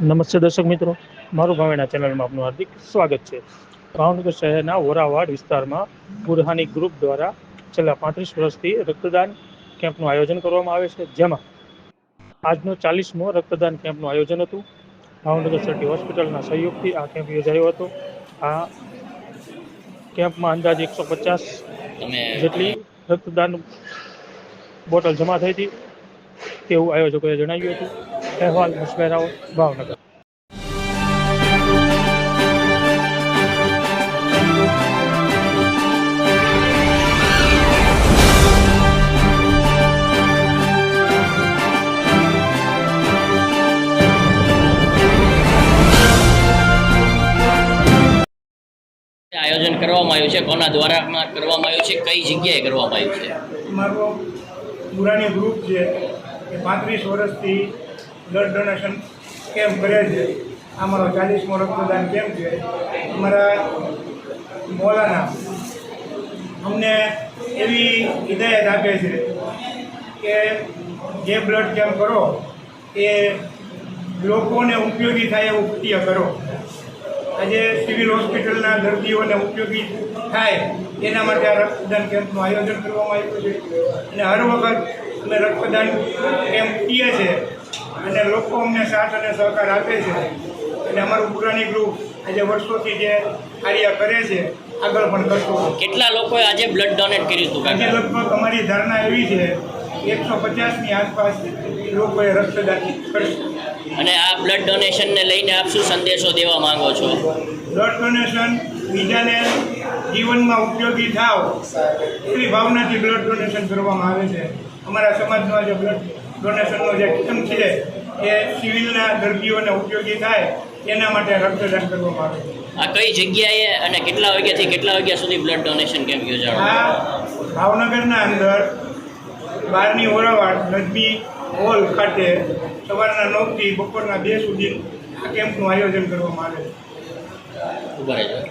નમસ્તે દર્શક મિત્રો. મારું ભાવેના ચેનલમાં આપનું હાર્દિક સ્વાગત છે. ભાવનગર શહેરના વોરાવાડ વિસ્તારમાં બુરહાની ગ્રુપ દ્વારા છેલ્લા પાંત્રીસ વર્ષથી રક્તદાન કેમ્પનું આયોજન કરવામાં આવે છે. જેમાં આજનો ચાલીસમો રક્તદાન કેમ્પનું આયોજન હતું. ભાવનગર સિટી હોસ્પિટલના સહયોગથી આ કેમ્પ યોજાયો હતો. આ કેમ્પમાં અંદાજે એકસો પચાસ જેટલી રક્તદાન બોટલ જમા થઈ હતી. તેવું આયોજકોએ જણાવ્યું હતું. અહેવાલ મુસ્મેરાઓ ભાવનગર આયોજન કરવામાં આવ્યું છે? કોના દ્વારા કરવામાં આવ્યું છે? કઈ જગ્યાએ કરવામાં આવ્યું છે? મારો પુરાણી ગ્રુપ છે, એ પાંત્રીસ વર્ષથી બ્લડ ડોનેશન કેમ્પ કરે છે. આ મારો ચાલીસમો રક્તદાન કેમ્પ છે. અમારા મોલાના અમને એવી હિદાયત આપે છે કે જે બ્લડ કેમ્પ કરો, એ લોકોને ઉપયોગી થાય એવું કૃત્ય કરો. આજે સિવિલ હોસ્પિટલના દર્દીઓને ઉપયોગી થાય એના માટે આ રક્તદાન કેમ્પનું આયોજન કરવામાં આવ્યું છે. અને હર વખત અમે રક્તદાન કેમ્પ કીએ છીએ. અને લોકો અમને સાથ અને સહકાર આપે છે. અને અમારું પુરાણી ગ્રુપ આજે વર્ષોથી જે કાર્ય કરે છે આગળ પણ કરતો કેટલા લોકોએ આજે બ્લડ ડોનેટ કર્યું હતું આજે લગભગ અમારી ધારણા એવી છે એકસો પચાસની આસપાસ લોકોએ રક્તદાન કરશે અને આ બ્લડ ડોનેશનને લઈને આપ શું સંદેશો દેવા માંગો છો? બ્લડ ડોનેશન બીજાને જીવનમાં ઉપયોગી થાવ એવી ભાવનાથી બ્લડ ડોનેશન કરવામાં આવે છે. અમારા સમાજમાં આજે બ્લડ ડોનેશનનો જે કેમ્પ છે એ સિવિલના દર્દીઓને ઉપયોગી થાય એના માટે રક્તદાન કરવામાં આવે છે. આ કઈ જગ્યાએ અને કેટલા વાગ્યાથી કેટલા વાગ્યા સુધી બ્લડ ડોનેશન કેમ્પ યોજાણો ભાવનગરના અંદર બારની ઓરાવાડ નદમી હોલ ખાતે સવારના નવથી બપોરના બે સુધી આ કેમ્પનું આયોજન કરવામાં આવે છે.